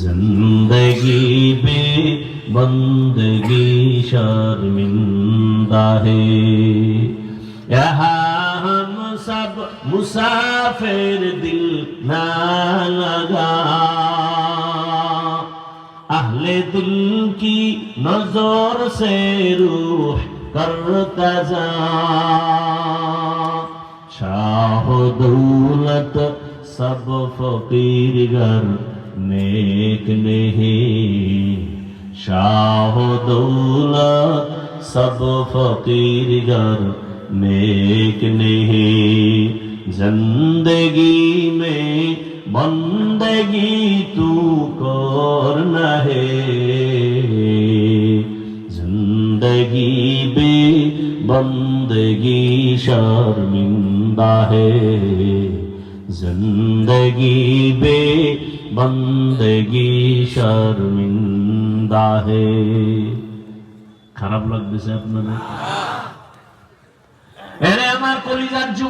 जिंदगी बे बंदगी शर्मिंदा है यहाँ हम सब मुसाफिर दिल ना लगा अहले दिल की नजर से रूह करता जा शाह दौलत सब फकीर घर नेक नहीं शाह दौलत सब फकीर घर नेक नहीं जिंदगी में बंदगी तू करना है जिंदगी बे बंदगी शर्मिंदा है जिंदगी बे বন্দগি শর্মিন্দা হে খারাপ লাগতেছে আপনাদের? এরে আমার কলিজার যুগ